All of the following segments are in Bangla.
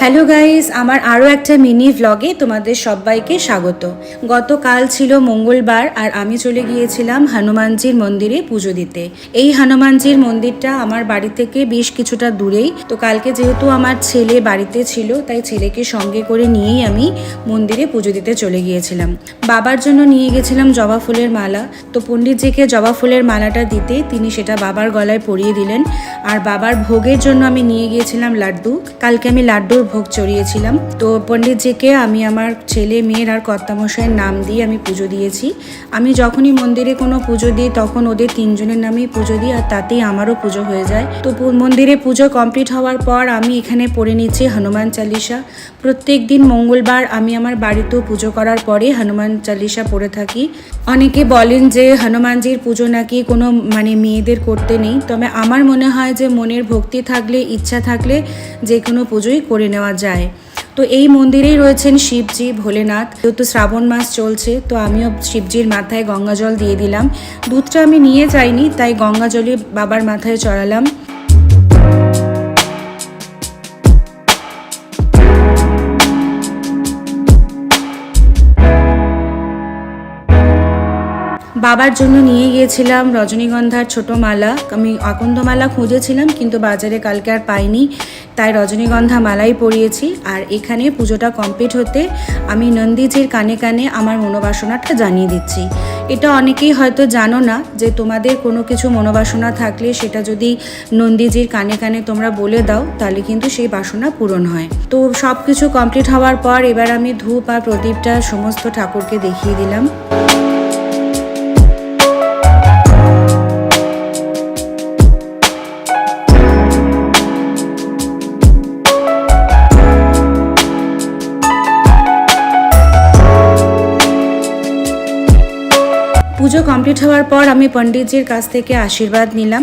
হ্যালো গাইস আমার আরও একটা মিনি ভ্লগে তোমাদের সবাইকে স্বাগত। গতকাল ছিল মঙ্গলবার আর আমি চলে গিয়েছিলাম হনুমানজির মন্দিরে পুজো দিতে। এই হনুমানজির মন্দিরটা আমার বাড়ি থেকে বেশ কিছুটা দূরেই। তো কালকে যেহেতু আমার ছেলে বাড়িতে ছিল, তাই ছেলেকে সঙ্গে করে নিয়েই আমি মন্দিরে পুজো দিতে চলে গিয়েছিলাম। বাবার জন্য নিয়ে গেছিলাম জবা ফুলের মালা। তো পণ্ডিতজিকে জবা ফুলের মালাটা দিতে তিনি সেটা বাবার গলায় পরিয়ে দিলেন। আর বাবার ভোগের জন্য আমি নিয়ে গিয়েছিলাম লাড্ডু। কালকে আমি লাড্ডুর ভোগ চড়িয়েছিলাম। তো পণ্ডিতজিকে আমি আমার ছেলে, মেয়ের আর কর্তামশাইয়ের নাম দিয়ে আমি পুজো দিয়েছি। আমি যখনই মন্দিরে কোনো পুজো দিই, তখন ওদের তিনজনের নামেই পুজো দিই আর তাতেই আমারও পুজো হয়ে যায়। তো মন্দিরে পুজো কমপ্লিট হওয়ার পর আমি এখানে পড়ে নিচ্ছি হনুমান চালিসা প্রত্যেক দিন মঙ্গলবার আমি আমার বাড়িতেও পুজো করার পরে হনুমান চালিসা পড়ে থাকি। অনেকে বলেন যে হনুমানজির পুজো নাকি কোনো মানে মেয়েদের করতে নেই। তবে আমার মনে হয় যে মনের ভক্তি থাকলে, ইচ্ছা থাকলে যে কোনো পুজোই করে নেওয়া যায়। তো এই মন্দিরেই রয়েছেন শিবজি, ভোলেনাথ। যেহেতু শ্রাবণ মাস চলছে, তো আমিও শিবজির মাথায় গঙ্গা জল দিয়ে দিলাম। দুধটা আমি নিয়ে যাইনি, তাই গঙ্গা জলই বাবার মাথায় চড়ালাম। বাবার জন্য নিয়ে গিয়েছিলাম রজনীগন্ধার ছোট মালা আমি আকন্দমালা খুঁজেছিলাম, কিন্তু বাজারে কালকে আর পাইনি। তাই রজনীগন্ধা মালাই পরিয়েছি আর এখানে পুজোটা কমপ্লিট হতে আমি নন্দীজির কানে কানে আমার মনোবাসনাটা জানিয়ে দিচ্ছি। এটা অনেকেই হয়তো জানো না যে তোমাদের কোনো কিছু মনোবাসনা থাকলে সেটা যদি নন্দীজির কানে কানে তোমরা বলে দাও, তাহলে কিন্তু সেই বাসনা পূরণ হয়। তো সব কিছু কমপ্লিট হওয়ার পর এবার আমি ধূপ আর প্রদীপটা সমস্ত ঠাকুরকে দেখিয়ে দিলাম। পুজো কমপ্লিট হওয়ার পর আমি পণ্ডিতজির কাছ থেকে আশীর্বাদ নিলাম।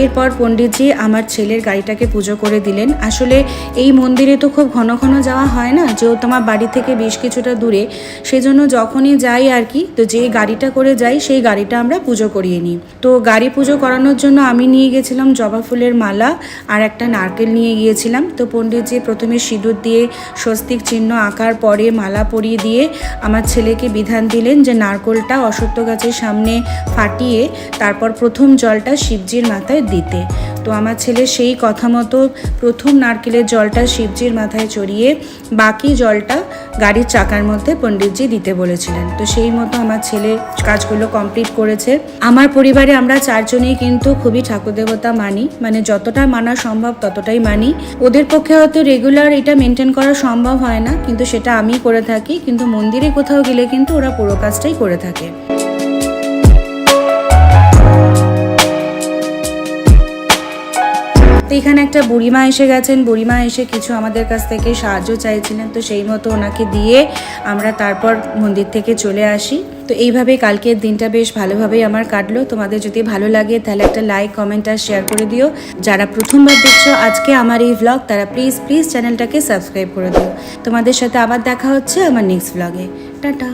এরপর পণ্ডিতজি আমার ছেলের গাড়িটাকে পুজো করে দিলেন। আসলে এই মন্দিরে তো খুব ঘন ঘন যাওয়া হয় না, যেহেতু আমার বাড়ি থেকে বেশ কিছুটা দূরে। সেজন্য যখনই যাই আর কি, তো যে গাড়িটা করে যাই, সেই গাড়িটা আমরা পুজো করিয়ে নিই। তো গাড়ি পুজো করানোর জন্য আমি নিয়ে গেছিলাম জবা ফুলের মালা আর একটা নারকেল নিয়ে গিয়েছিলাম। তো পণ্ডিতজি প্রথমে সিঁদুর দিয়ে স্বস্তিক চিহ্ন আঁকার পরে মালা পরিয়ে দিয়ে আমার ছেলেকে বিধান দিলেন যে নারকোলটা অসত্য গাছের সামনে ফাটিয়ে তারপর প্রথম জলটা শিবজির মাথায় দিতে। তো আমার ছেলে সেই কথা মতো প্রথম নারকেলের জলটা শিবজির মাথায় চড়িয়ে বাকি জলটা গাড়ির চাকার মধ্যে পণ্ডিতজি দিতে বলেছিলেন। তো সেই মতো আমার ছেলে কাজগুলো কমপ্লিট করেছে। আমার পরিবারে আমরা চারজনেই কিন্তু খুবই ঠাকুর দেবতা মানি। মানে যতটা মানা সম্ভব ততটাই মানি। ওদের পক্ষে হয়তো রেগুলার এটা মেনটেন করা সম্ভব হয় না। কিন্তু সেটা আমি করে থাকি। কিন্তু মন্দিরে কোথাও গেলে কিন্তু ওরা পুরো কাজটাই করে থাকে। এখানে একটা বুড়িমা এসে গেছেন। বুড়িমা এসে কিছু আমাদের কাছ থেকে সাহায্য চাইছিলেন। তো সেই মতো ওনাকে দিয়ে আমরা তারপর মন্দির থেকে চলে আসি। তো এইভাবে কালকের দিনটা বেশ ভালোভাবেই আমার কাটলো। তোমাদের যদি ভালো লাগে তাহলে একটা লাইক কমেন্ট আর শেয়ার করে দিও। যারা প্রথমবার দেখছ, আজকে আমার এই ভ্লগ তারা প্লিজ প্লিজ চ্যানেলটাকে সাবস্ক্রাইব করে দিও। তোমাদের সাথে আবার দেখা হচ্ছে আমার নেক্সট ভ্লগে টাটা।